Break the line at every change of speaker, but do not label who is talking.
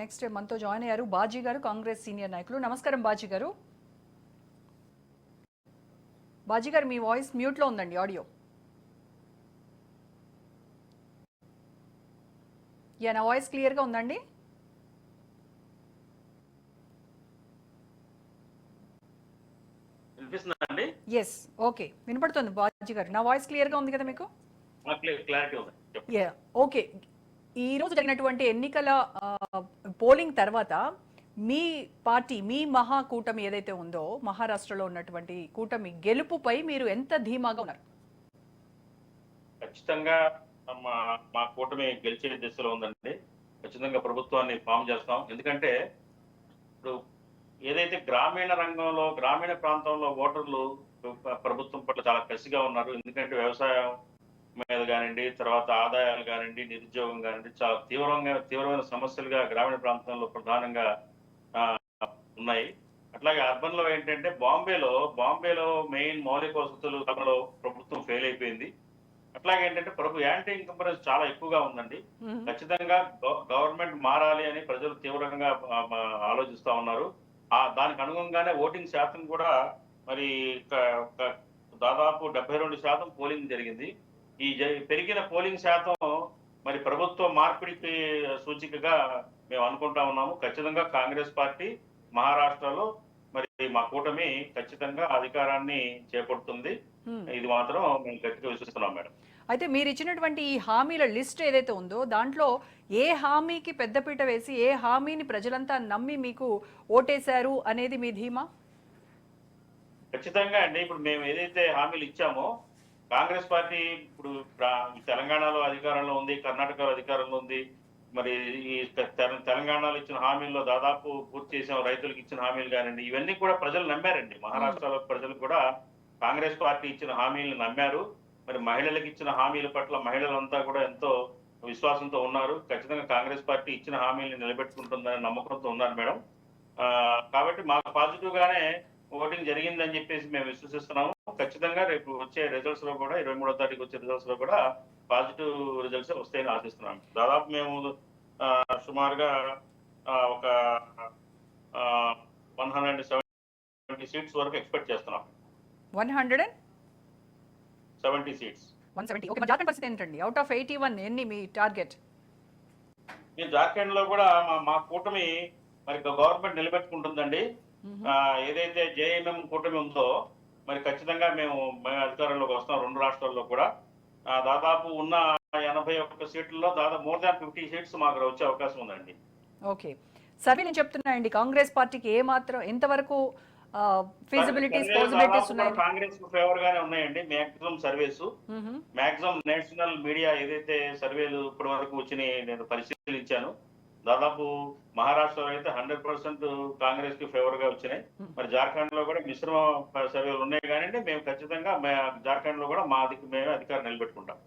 Next మనతో join అయ్యారు బాజీ గారు కాంగ్రెస్ సీనియర్ నాయకులు. నమస్కారం బాజీ గారు. బాజీ గారు మీ వాయిస్ మ్యూట్లో ఉందండి ఆడియో యా నా వాయిస్ క్లియర్గా ఉందండి?
వినిపిస్తుందా అండి?
ఎస్ ఓకే వినపడుతుంది బాజీ గారు. నా వాయిస్ క్లియర్గా ఉంది కదా మీకు. యా ఓకే ఈ రోజు జరిగినటువంటి ఎన్నికల పోలింగ్ తర్వాత మీ పార్టీ మీ మహా కూటమి ఏదైతే ఉందో మహారాష్ట్రలో ఉన్నటువంటి కూటమి గెలుపుపై మీరు ఎంత ధీమాగా ఉన్నారు?
ఖచ్చితంగా మా మా కూటమి గెలిచే దిశలో ఉందండి. ఖచ్చితంగా ప్రభుత్వాన్ని ఫామ్ చేస్తాం. ఎందుకంటే ఇప్పుడు ఏదైతే గ్రామీణ రంగంలో గ్రామీణ ప్రాంతంలో ఓటర్లు ప్రభుత్వం పట్ల చాలా కసిగా ఉన్నారు. ఎందుకంటే వ్యవసాయం మీద కానివ్వండి తర్వాత ఆదాయాలు కానివ్వండి నిరుద్యోగం కానివ్వండి చాలా తీవ్రంగా తీవ్రమైన సమస్యలుగా గ్రామీణ ప్రాంతంలో ప్రధానంగా ఉన్నాయి. అట్లాగే అర్బన్లో ఏంటంటే బాంబేలో బాంబేలో మెయిన్ మౌలిక వసతులు కల్పనలో ప్రభుత్వం ఫెయిల్ అయిపోయింది. అట్లాగే ఏంటంటే ప్రభు యాంటీ ఇన్కంపరెన్స్ చాలా ఎక్కువగా ఉందండి. ఖచ్చితంగా గవ- గవర్నమెంట్ మారాలి అని ప్రజలు తీవ్రంగా ఆలోచిస్తా ఉన్నారు. ఆ దానికి అనుగుణంగానే ఓటింగ్ శాతం కూడా మరి దాదాపు డెబ్బై రెండు శాతం పోలింగ్ జరిగింది. ఈ పెరిగిన పోలింగ్ శాతం మరి ప్రభుత్వ మార్పిడికి సూచికగా మేము అనుకుంటా ఉన్నాము. ఖచ్చితంగా కాంగ్రెస్ పార్టీ మహారాష్ట్రలో మరి మా కూటమి ఖచ్చితంగా అధికారాన్ని చేపడుతుంది. ఇది మాత్రం మేము గట్టిగా విశ్వసిస్తున్నాం మేడం.
అయితే మీరు ఇచ్చినటువంటి ఈ హామీల లిస్ట్ ఏదైతే ఉందో దాంట్లో ఏ హామీకి పెద్దపీట వేసి ఏ హామీని ప్రజలంతా నమ్మి మీకు ఓటేశారు అనేది మీ ధీమా?
ఖచ్చితంగా అండి. ఇప్పుడు మేము ఏదైతే హామీలు ఇచ్చామో కాంగ్రెస్ పార్టీ ఇప్పుడు తెలంగాణలో అధికారంలో ఉంది కర్ణాటకలో అధికారంలో ఉంది. మరి ఈ తెలంగాణలో ఇచ్చిన హామీల్లో దాదాపు పూర్తి చేసాం రైతులకు ఇచ్చిన హామీలు కానివ్వండి ఇవన్నీ కూడా ప్రజలు నమ్మారండి. మహారాష్ట్రలో ప్రజలు కూడా కాంగ్రెస్ పార్టీ ఇచ్చిన హామీలను నమ్మారు. మరి మహిళలకు ఇచ్చిన హామీల పట్ల మహిళలంతా కూడా ఎంతో విశ్వాసంతో ఉన్నారు. ఖచ్చితంగా కాంగ్రెస్ పార్టీ ఇచ్చిన హామీలను నిలబెట్టుకుంటుందనే నమ్మకంతో ఉన్నారు మేడం. కాబట్టి మాకు పాజిటివ్ గానే ఓటింగ్ జరిగిందని చెప్పేసి మేము విశ్వసిస్తున్నాము. ఖచ్చితంగా రేపు వచ్చే రిజల్ట్స్లో కూడా ఇరవై మూడో తారీఖు వచ్చే రిజల్ట్స్లో కూడా పాజిటివ్ రిజల్ట్స్ వస్తాయని ఆశిస్తున్నాం. దాదాపు మేము సుమారుగా ఒక వన్ హండ్రెడ్ సెవెంటీ సీట్స్ వరకు ఎక్స్పెక్ట్ చేస్తున్నాం.
One hundred and
seventy seats
one seventy okay జాతర పరిస్థితి ఏంటండి? అవుట్ ఆఫ్ ఎయిటీ వన్ ఎన్ని మీ టార్గెట్
ఈ జార్ఖండ్లో కూడా మా మా కూటమి మరి గవర్నమెంట్ నిలబెట్టుకుంటుందండి. ఏదైతే జేఎంఎం కూటమి ఉందో మరి ఖచ్చితంగా మేము మేము అధికారంలోకి వస్తాం రెండు రాష్ట్రాల్లో కూడా. దాదాపు ఉన్న ఎనభై ఒక్క సీట్లలో దాదాపు మోర్ దాన్ ఫిఫ్టీ సీట్స్ మాకు వచ్చే అవకాశం ఉందండి.
ఓకే. సర్వేలు చెప్తున్నాయండి కాంగ్రెస్ పార్టీకి ఏ మాత్రం ఎంతవరకు ఫీజిబిలిటీస్ పాసిబిలిటీస్ ఉన్నాయి?
కాంగ్రెస్ ఫేవర్ గానే ఉన్నాయండి maximum surveys maximum national media ఏదైతే సర్వేలు ఇప్పటి వరకు వచ్చినాయి నేను పరిశీలించాను. దాదాపు మహారాష్ట్రలో అయితే హండ్రెడ్ పర్సెంట్ కాంగ్రెస్కి ఫేవర్గా వచ్చినాయి మరి జార్ఖండ్లో కూడా మిశ్రమ సర్వేలు ఉన్నాయి కానీ మేము ఖచ్చితంగా జార్ఖండ్లో కూడా మా మేమే అధికారం నిలబెట్టుకుంటాం.